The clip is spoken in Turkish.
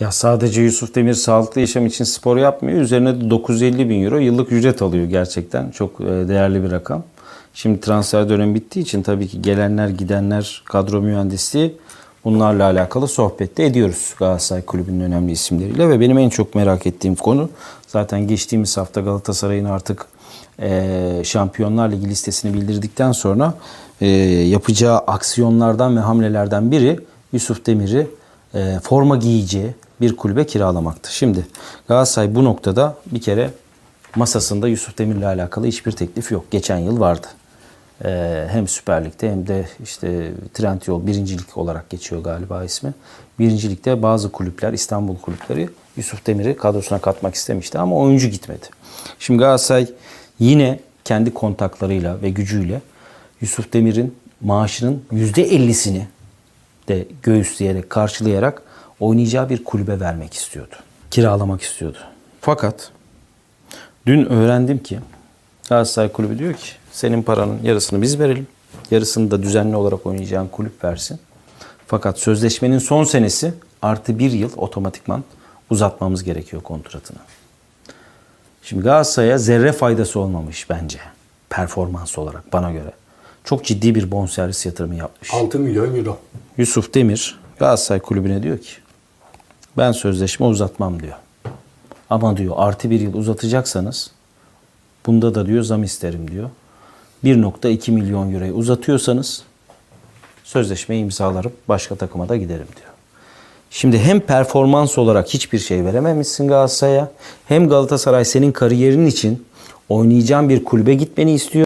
Ya sadece Yusuf Demir sağlıklı yaşam için spor yapmıyor. Üzerine de 950 bin euro yıllık ücret alıyor gerçekten. Çok e, değerli bir rakam. Şimdi transfer dönemi bittiği için tabii ki gelenler gidenler kadro mühendisliği bunlarla alakalı sohbette ediyoruz Galatasaray Kulübü'nün önemli isimleriyle ve benim en çok merak ettiğim konu zaten geçtiğimiz hafta Galatasaray'ın artık e, Şampiyonlar Ligi listesini bildirdikten sonra e, yapacağı aksiyonlardan ve hamlelerden biri Yusuf Demir'i forma giyeceği bir kulübe kiralamaktı. Şimdi Galatasaray bu noktada bir kere masasında Yusuf Demir'le alakalı hiçbir teklif yok. Geçen yıl vardı. E, hem Süper Lig'de hem de işte Trendyol birincilik olarak geçiyor galiba ismi. Birincilikte bazı kulüpler, İstanbul kulüpleri Yusuf Demir'i kadrosuna katmak istemişti ama oyuncu gitmedi. Şimdi Galatasaray yine kendi kontaklarıyla ve gücüyle Yusuf Demir'in maaşının %50'sini de göğüsleyerek, karşılayarak oynayacağı bir kulübe vermek istiyordu. Kiralamak istiyordu. Fakat dün öğrendim ki Galatasaray Kulübü diyor ki senin paranın yarısını biz verelim. Yarısını da düzenli olarak oynayacağın kulüp versin. Fakat sözleşmenin son senesi artı bir yıl otomatikman uzatmamız gerekiyor kontratını. Şimdi Galatasaray'a zerre faydası olmamış bence performans olarak bana göre. Çok ciddi bir bonservis yatırımı yapmış. 6 milyon euro. Yusuf Demir Galatasaray Kulübü'ne diyor ki ben sözleşme uzatmam diyor. Ama diyor artı bir yıl uzatacaksanız bunda da diyor zam isterim diyor. 1.2 milyon euroyu uzatıyorsanız sözleşmeyi imzalarım başka takıma da giderim diyor. Şimdi hem performans olarak hiçbir şey verememişsin Galatasaray'a hem Galatasaray senin kariyerin için oynayacağın bir kulübe gitmeni istiyor.